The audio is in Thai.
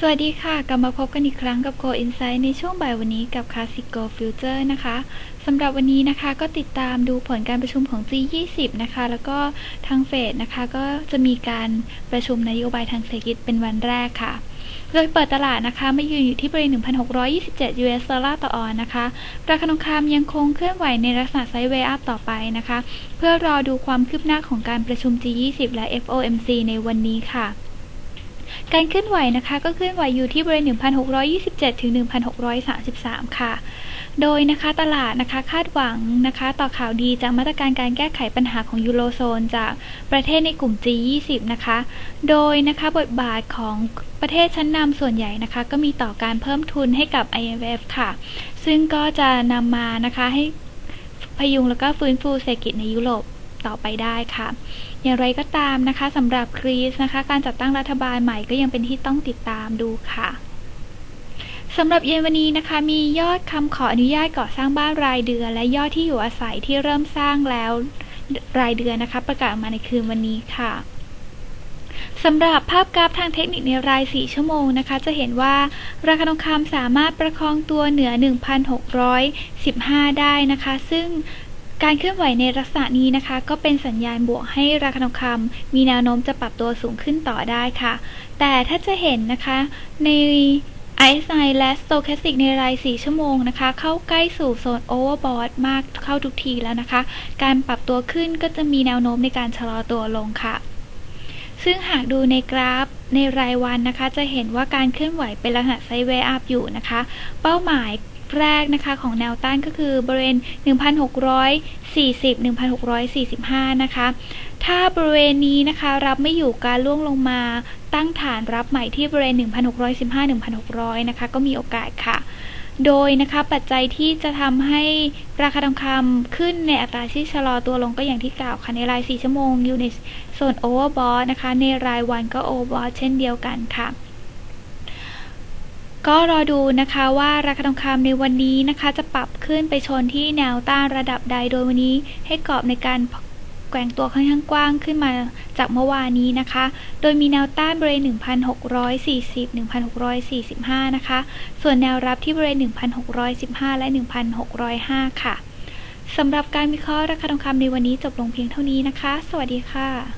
สวัสดีค่ะ กลับมาพบกันอีกครั้งกับ Go Insight ในช่วงบ่ายวันนี้กับ Classic Go Future นะคะสำหรับวันนี้นะคะก็ติดตามดูผลการประชุมของ G20 นะคะ แล้วก็ทางเฟดนะคะก็จะมีการประชุมนโยบายทางเศรษฐกิจเป็นวันแรกค่ะ โดยเปิดตลาดนะคะมายืนอยู่ที่บริเวณ 1,627 US ดอลลาร์ต่อออนนะคะ ราคาทองคำยังคงเคลื่อนไหวในลักษณะไซด์เวย์อัพต่อไปนะคะ เพื่อรอดูความคืบหน้าของการประชุม G20 และ FOMC ในวันนี้ค่ะ การเคลื่อนไหวนะคะ ก็เคลื่อนไหวอยู่ที่บริเวณ 1,627 ถึง 1,633 ค่ะ โดยนะคะตลาดนะคะคาดหวังนะคะต่อข่าวดีจากมาตรการการแก้ไขปัญหาของยูโรโซนจากประเทศในกลุ่ม G20 นะคะ โดยนะคะบทบาทของประเทศชั้นนำส่วนใหญ่นะคะ ก็มีต่อการเพิ่มทุนให้กับ IMF ค่ะ ซึ่งก็จะนำมานะคะให้พยุงแล้วก็ฟื้นฟูเศรษฐกิจในยุโรป ต่อไปได้ค่ะ อย่างไรก็ตามนะคะสำหรับกรีซนะคะ การจัดตั้งรัฐบาลใหม่ก็ยังเป็นที่ต้องติดตามดูค่ะสำหรับเย็นวันนี้นะคะมียอดคำขออนุญาตก่อสร้างบ้านรายเดือน และยอดที่อยู่อาศัยที่เริ่มสร้างแล้วรายเดือนนะคะ ประกาศมาในคืนวันนี้ค่ะสำหรับภาพกราฟทางเทคนิคในราย 4 ชั่วโมงนะคะ จะเห็นว่าราคาทองคำสามารถประคองตัวเหนือ 1,615 ได้นะคะ ซึ่ง การเคลื่อนไหวในลักษณะนี้นะคะ ก็เป็นสัญญาณบวกให้ราคาทองคำมีแนวโน้มจะปรับตัวสูงขึ้นต่อได้ค่ะ แต่ถ้าจะเห็นนะคะใน RSI และ Stochastic ในราย 4 ชั่วโมงนะคะ เข้าใกล้สู่โซน Overbought มากเข้าทุกทีแล้วนะคะ การปรับตัวขึ้นก็จะมีแนวโน้มในการชะลอตัวลงค่ะ ซึ่งหากดูในกราฟในรายวันนะคะ จะเห็นว่าการเคลื่อนไหวเป็นลักษณะไซเวย์อัพอยู่นะคะ เป้าหมาย แรกนะคะของแนวต้านก็คือบริเวณ 1,640 1,645 นะคะ ถ้าบริเวณนี้นะคะรับไม่อยู่การล่วงลงมาตั้งฐานรับใหม่ที่บริเวณ 1,615 1,600 นะคะ ก็มีโอกาสค่ะ โดยนะคะปัจจัยที่จะทำให้ราคาทองคำขึ้นในอัตราที่ชะลอตัวลงก็อย่างที่กล่าวค่ะ ในราย 4 ชั่วโมงอยู่ในโซนโอเวอร์บอทนะคะ ในรายวันก็โอเวอร์บอทเช่นเดียวกันค่ะ ก็รอดูนะคะว่าราคาทองคำในวันนี้นะคะจะปรับขึ้นไปชนที่แนวต้านระดับใดโดยวันนี้ให้กรอบในการแกว่งตัวค่อนข้างกว้างขึ้นมาจากเมื่อวานนี้นะคะ โดยมีแนวต้านบริเวณ 1,640 1,645 นะคะ ส่วนแนวรับที่บริเวณ 1,615 และ 1,605 ค่ะ สำหรับการวิเคราะห์ราคาทองคำในวันนี้จบลงเพียงเท่านี้นะคะ สวัสดีค่ะ